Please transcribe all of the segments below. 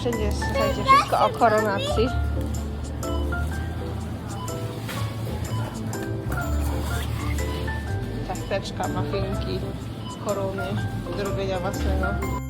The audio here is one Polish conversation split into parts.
Wszędzie jest, słuchajcie, wszystko o koronacji. Ciasteczka, maffinki, korony, do robienia własnego.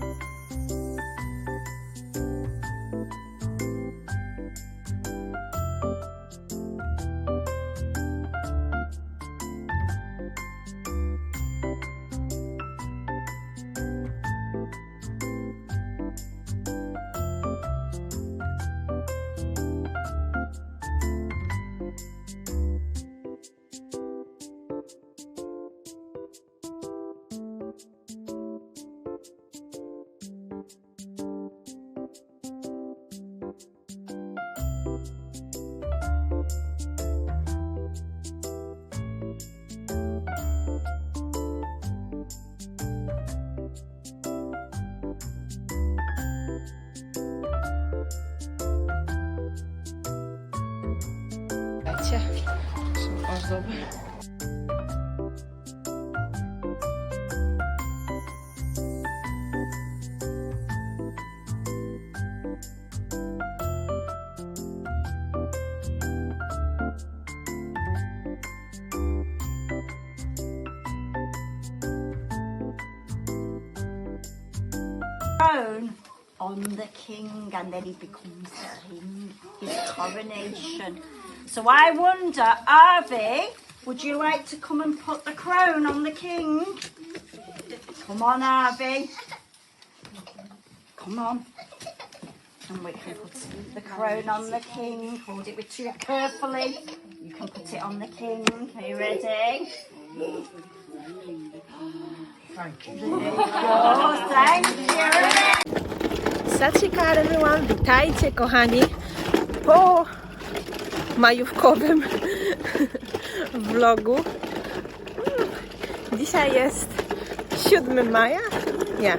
Są on the king and then he becomes the king, his coronation. So I wonder, Harvey, would you like to come and put the crown on the king? Come on, Harvey. Come on. And we can put the crown on the king. Hold it with you carefully. You can put it on the king. Are you ready? Thank you. There you go. Thank you. Stacji byłam, witajcie kochani, po majówkowym vlogu. Dzisiaj jest 7 maja, nie,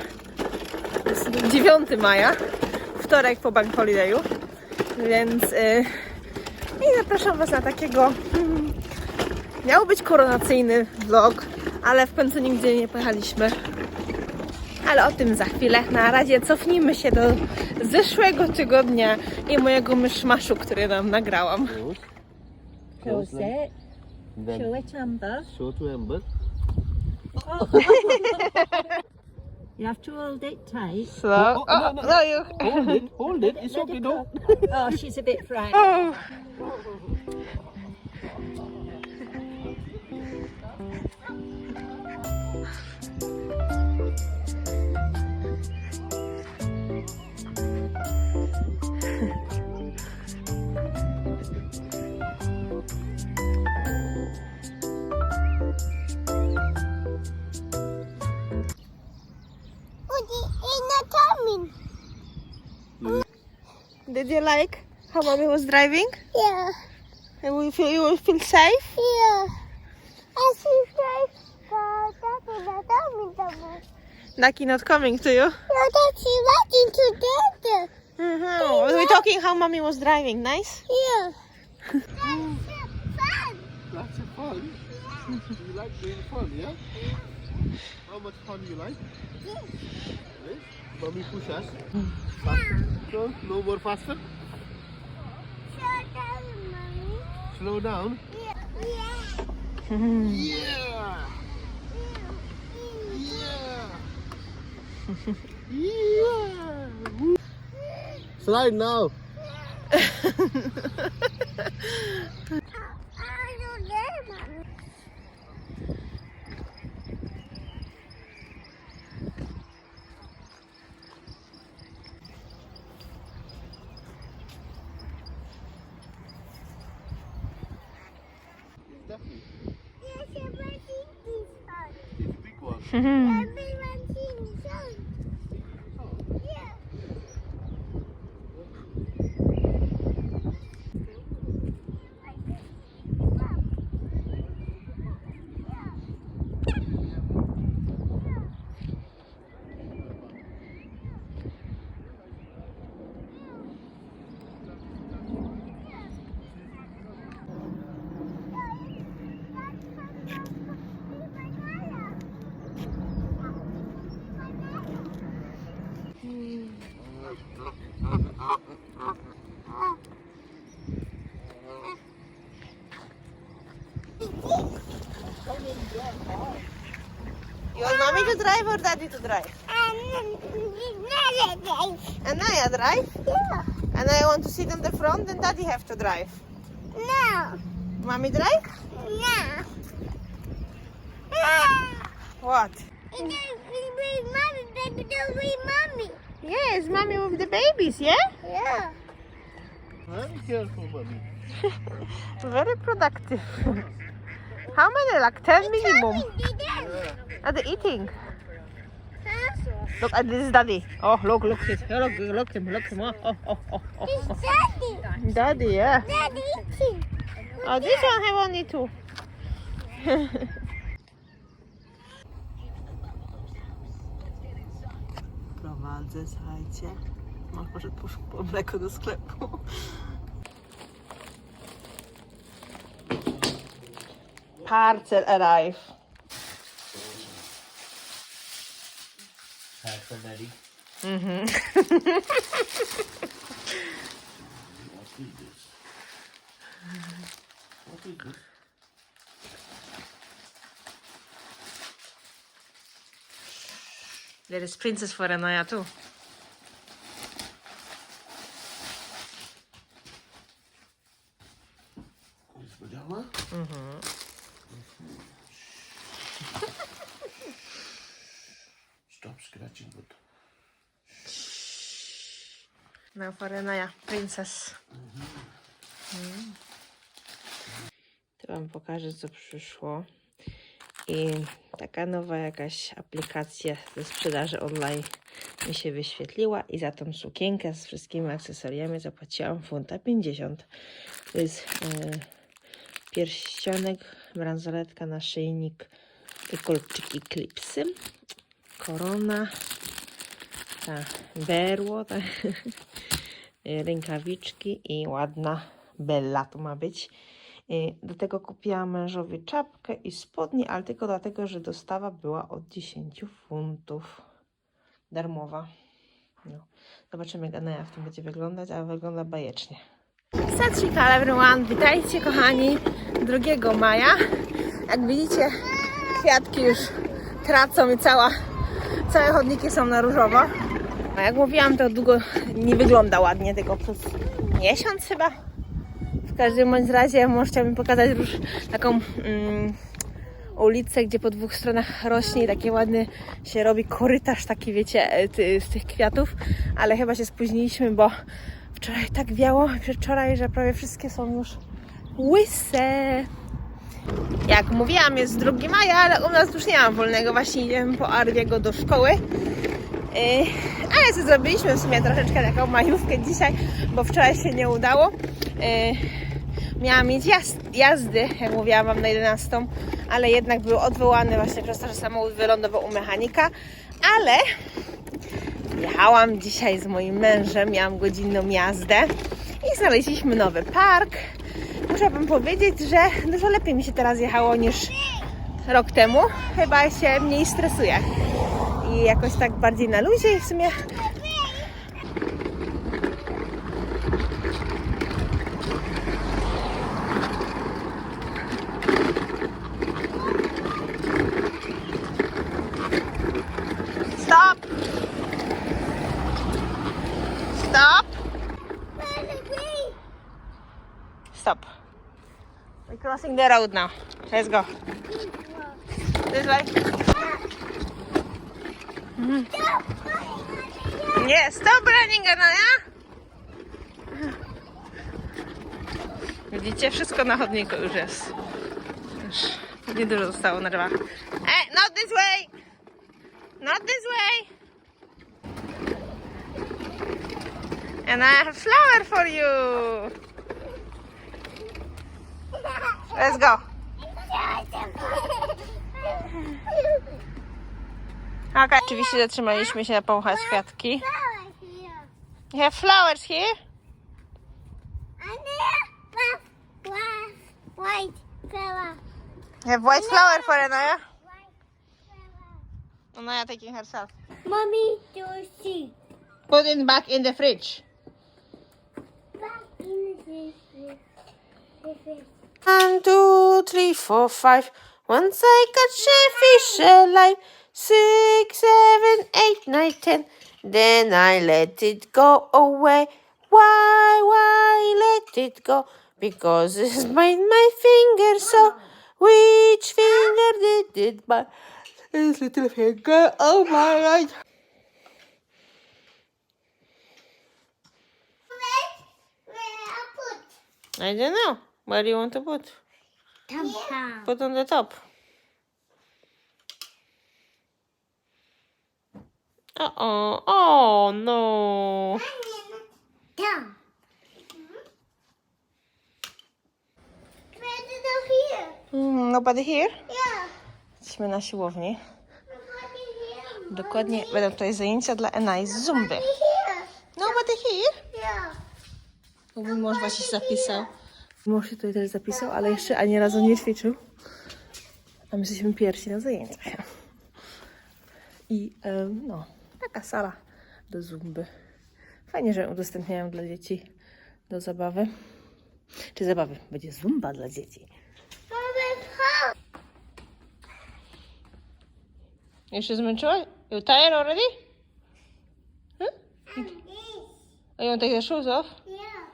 jest 9 maja, wtorek po Bank Holidayu, więc y, i zapraszam Was na takiego, mm, miał być koronacyjny vlog, ale w końcu nigdzie nie pojechaliśmy. Ale o tym za chwilę. Na razie cofnijmy się do zeszłego tygodnia i mojego myszmaszu, który nam nagrałam. Close. It. Show it, Amber. show to Amber. You have to hold it tight. So, Oh, no, no, no, you... Hold it, hold it. It's okay, no. Oh, she's a bit frightened. Oh. Did you like how mommy was driving? Yeah, And we feel you will feel safe? yeah. I see guys. That's what I'm Naki not coming to you. No, that's working together. Mm-hmm. We were talking how mommy was driving. Nice. Yeah. That's fun. Lots of fun. You like being fun, yeah? How much fun you like? Yes. Yes. Mommy push us. Faster. So, no more faster. Slow down, mommy. Slow down. Yeah. Yeah. Yeah. Yeah. yeah. Slide now. You want mommy to drive or daddy to drive? Um, and I drive. And I want to sit on the front and daddy have to drive. No, Mommy drive? no. Ah. What? It doesn't read mommy, baby, don't read mommy. Yes, mommy with the babies, yeah? Yeah. Very careful, mommy. Very productive. How many? Like 10 minimum. Mommy did. Are they eating? Look at this is daddy. Oh, look, look, his, look, look him, look him. Oh, oh, oh, oh, oh, It's oh. daddy. Daddy, yeah. Daddy eating. Oh, this one have only two. Prowadzę, słuchajcie. Może poszło po mleko do sklepu. Parcel arrive. Mhm. What is this? There is princess for Anaya too. This pajama? Stop For Anaya, princess. Mm. To wam pokażę, co przyszło. I taka nowa jakaś aplikacja ze sprzedaży online mi się wyświetliła i za tą sukienkę z wszystkimi akcesoriami zapłaciłam funta 50. To jest e, pierścionek, bransoletka, naszyjnik, kolczyki, klipsy, korona, ta berło, tak, rękawiczki i ładna bella to ma być. I Do tego kupiłam mężowi czapkę i spodnie, ale tylko dlatego, że dostawa była od 10 funtów. Darmowa. No. Zobaczymy, jak Anaja w tym będzie wyglądać, ale wygląda bajecznie. Satrika everyone, witajcie kochani 2 maja. Jak widzicie, kwiatki już tracą i cała, całe chodniki są na różowo. A jak mówiłam, to długo nie wygląda ładnie, tylko przez miesiąc chyba. W każdym bądź razie może chciałabym pokazać już taką mm, ulicę, gdzie po dwóch stronach rośnie i taki ładny się robi korytarz taki, wiecie, e, ty, z tych kwiatów, ale chyba się spóźniliśmy, bo wczoraj tak wiało, przedwczoraj, że prawie wszystkie są już łyse. Jak mówiłam, jest 2 maja, ale u nas już nie mam wolnego, właśnie idziemy po Arwiego do szkoły. Yy, ale co zrobiliśmy w sumie troszeczkę taką majówkę dzisiaj, bo wczoraj się nie udało. Yy, miałam mieć jazd, jazdy, jak mówiłam wam na 11, ale jednak były odwołane właśnie przez to, że samochód wylądował u mechanika, ale jechałam dzisiaj z moim mężem, miałam godzinną jazdę i znaleźliśmy nowy park. Muszę wam powiedzieć, że dużo lepiej mi się teraz jechało niż rok temu. Chyba się mniej stresuję i jakoś tak bardziej na luzie w sumie! Stop. We're crossing the road now. Let's go. This way. Nie, stop running, Anaya! Widzicie, wszystko na chodniku już jest. Już niedużo zostało na drzewach. Hey, not this way! Not this way! And I have flower for you! Let's go! Okay. Oczywiście zatrzymaliśmy się na połuchać kwiatki. You have flowers here? White flower. You have white flower for Anaya? Anaya taking herself. Mommy, do you see? Put it back in the fridge. Back in the fridge. The fridge. One, two, three, four, five. Once I catch a fish alive. Six, seven, eight, nine, ten. Then I let it go away. Why, why let it go? Because it's bite my finger so. Which finger did it bite? This little finger. Oh my god. Where I put? I don't know. Where do you want to put? Tam. Put on the top. Uh oh. Oh no. Mm, nobody here? Yeah. Jesteśmy na siłowni. Nobody here. Dokładnie będą tutaj zajęcia dla Enai z zumby. Nobody here. Mój mąż właśnie się zapisał. Mąż się tutaj też zapisał, ale jeszcze ani razu nie ćwiczył. A my jesteśmy pierwsi na zajęciach. I em, no, taka sala do zumby. Fajnie, że udostępniają dla dzieci do zabawy. Czy zabawy? Będzie zumba dla dzieci. Już się zmęczyłaś? You tired already? Huh? Oh, you want to take shoes off? Yeah.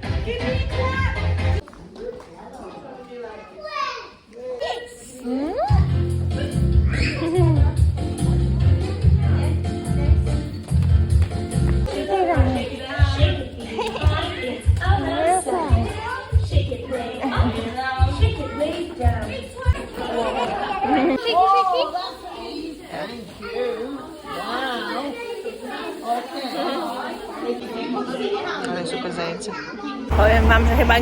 Okay. Ale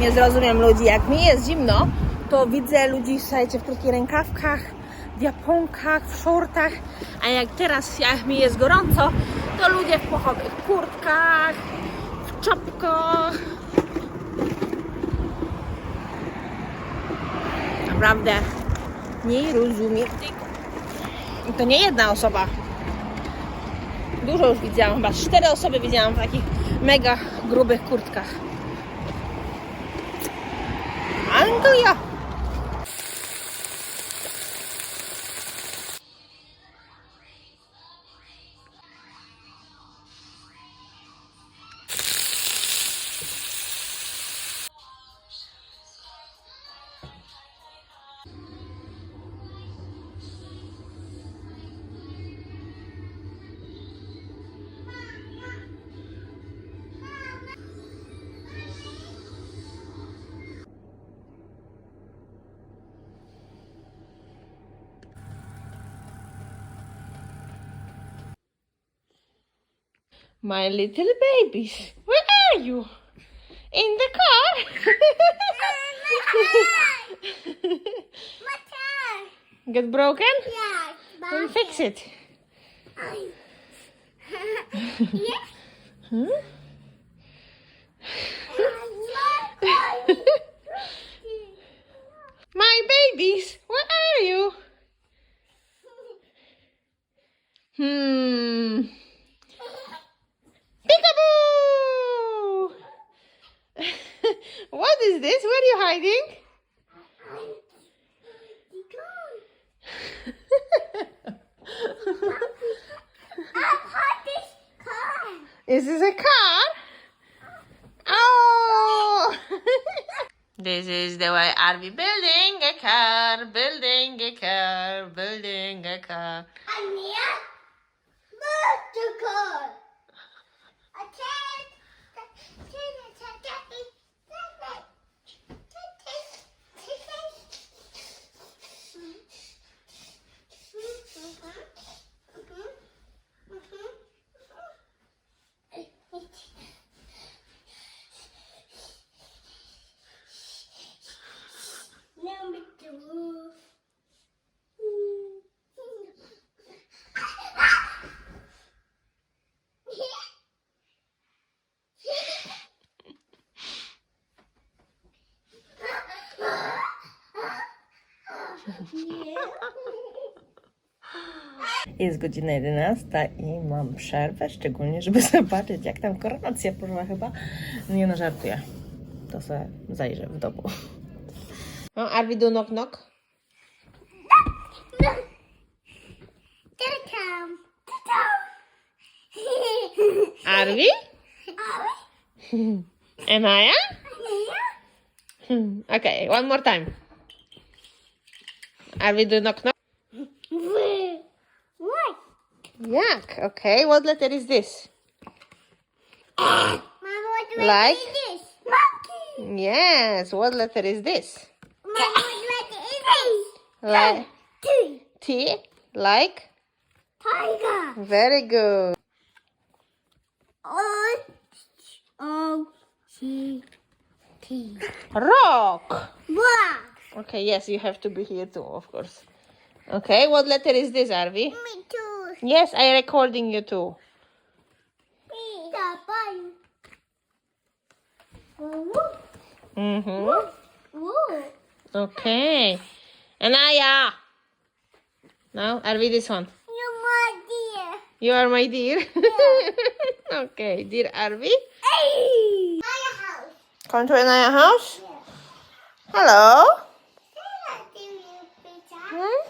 nie zrozumiem ludzi. Jak mi jest zimno, to widzę ludzi, słuchajcie, w krótkich rękawkach, w japonkach, w shortach, a jak teraz jak mi jest gorąco, to ludzie w pochowych kurtkach, w czapkach. Naprawdę nie rozumiem. I to nie jedna osoba. Dużo już widziałam, chyba cztery osoby widziałam w takich mega grubych kurtkach. 人都有 My little babies, where are you? In the car? My car. Get broken? Yeah. Then fix it. yeah. My babies, where are you? Hmm. Peekaboo! what is this? Where are you hiding? Is this is a car? Oh! this is the way are we building a car, building a car, building a car. Number Jest godzina 11 i mam przerwę, szczególnie żeby zobaczyć jak tam koronacja poszła chyba. Nie no, żartuję. To sobie zajrzę w domu. No, Arwi do knock knock. Ta-tam. Arwi? Anaya? Okay, one more time. Arvi do knock knock. Yak. Okay, what letter is this? Mama, what do Like? I do this? Monkey. Yes, what letter is this? Mama, what do I do Like this? T? Like? Tiger. Very good. O O C T. Rock. What? Okay, yes, you have to be here too, of course. Okay, what letter is this, Arvi? Me too. Yes, I recording you too. Me. The bun. Woo. Mm-hmm. Okay. Anaya. Now, Arvi, this one. You're my dear. You are my dear. okay, dear Arvi. Hey. My house. Come to Anaya house. Hello. Hmm?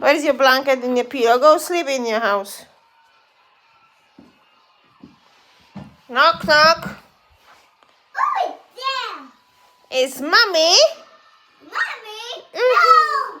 Where's your blanket and your pillow? Go sleep in your house. Knock, knock. Oh, there. It's mommy. Mommy. Mhm. No.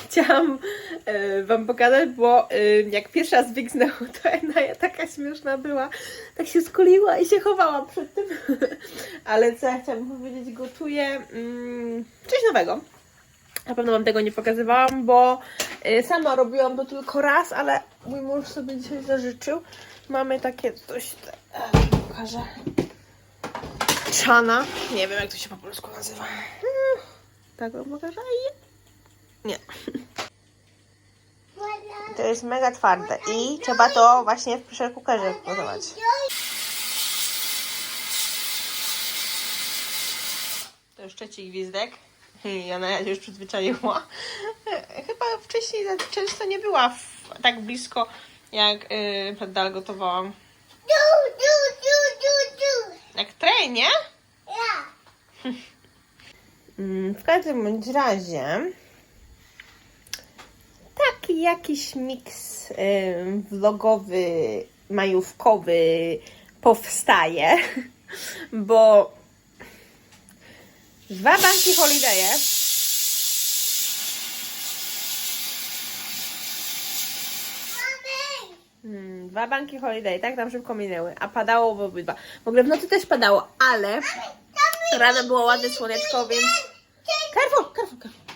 chciałam e, Wam pokazać, bo e, jak pierwszy raz wygnęło, to Enaja taka śmieszna była. Tak się skuliła i się chowała przed tym. Ale co ja chciałam powiedzieć, gotuję mm, coś nowego. Na pewno Wam tego nie pokazywałam, bo y, sama robiłam to tylko raz, ale mój mąż sobie dzisiaj zażyczył. Mamy takie coś, e, pokażę. Czana. Nie wiem, jak to się po polsku nazywa. Mm, Tak pokażę? Nie. To jest mega twarde i trzeba to właśnie w pressure cookerze gotować. To już trzeci gwizdek. I ona już przyzwyczaiła. Chyba wcześniej za często nie była w, tak blisko, jak yy, przed dal gotowałam. Do, do, do, do, do. Jak trej, nie? Yeah. Mm, W każdym bądź razie jakiś miks vlogowy, majówkowy powstaje, bo dwa banki holidaye. Hmm, dwa banki holiday, tak tam szybko minęły, a padało w obydwa. W ogóle w nocy też padało, ale rano było ładne słoneczko, więc... Careful, careful, careful.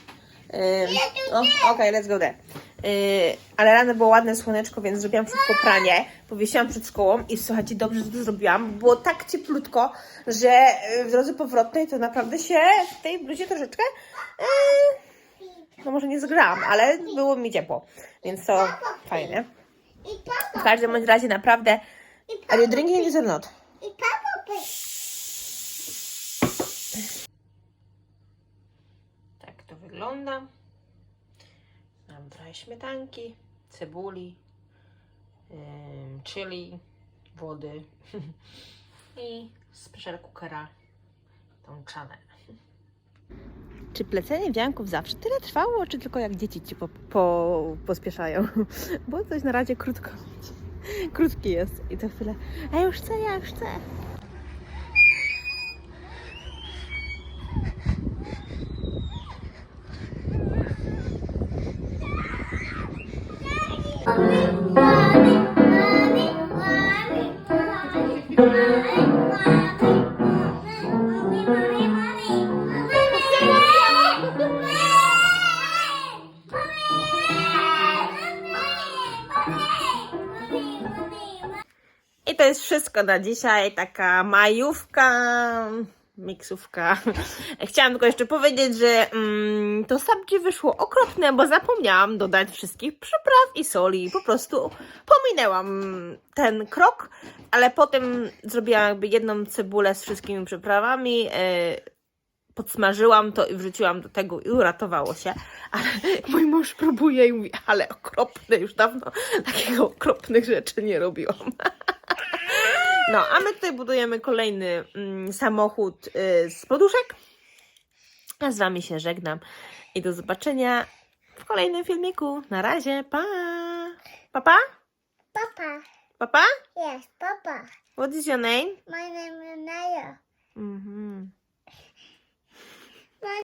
Ym, o, Okej, let's go there. Yy, ale rano było ładne słoneczko, więc zrobiłam szybko pranie, powiesiłam przed szkołą i słuchajcie, dobrze, że to zrobiłam. Było tak cieplutko, że yy, w drodze powrotnej to naprawdę się w tej bluzie troszeczkę, yy, no może nie zgrałam, ale było mi ciepło, więc to fajne. W każdym razie naprawdę. Are you drinking this or not? Tak to wygląda. Trochę śmietanki, cebuli, chili, wody i pressure cookera tą czanę. Czy plecenie wianków zawsze tyle trwało, czy tylko jak dzieci ci po, po, pospieszają? Bo coś na razie krótko, krótki jest i to chwilę, a już chcę, ja już chcę. Wszystko na dzisiaj. Taka majówka, miksówka. Chciałam tylko jeszcze powiedzieć, że mm, to sabji wyszło okropne, bo zapomniałam dodać wszystkich przypraw i soli. Po prostu pominęłam ten krok, ale potem zrobiłam jakby jedną cebulę z wszystkimi przyprawami. e, podsmażyłam to i wrzuciłam do tego i uratowało się. Ale mój mąż próbuje i mówi, ale okropne, już dawno takiego okropnych rzeczy nie robiłam. No, a my tutaj budujemy kolejny mm, samochód y, z poduszek. A z Wami się żegnam i do zobaczenia w kolejnym filmiku. Na razie, pa! Papa? Papa. Papa? Yes, Papa. What is your name? My name is Naya. Mhm.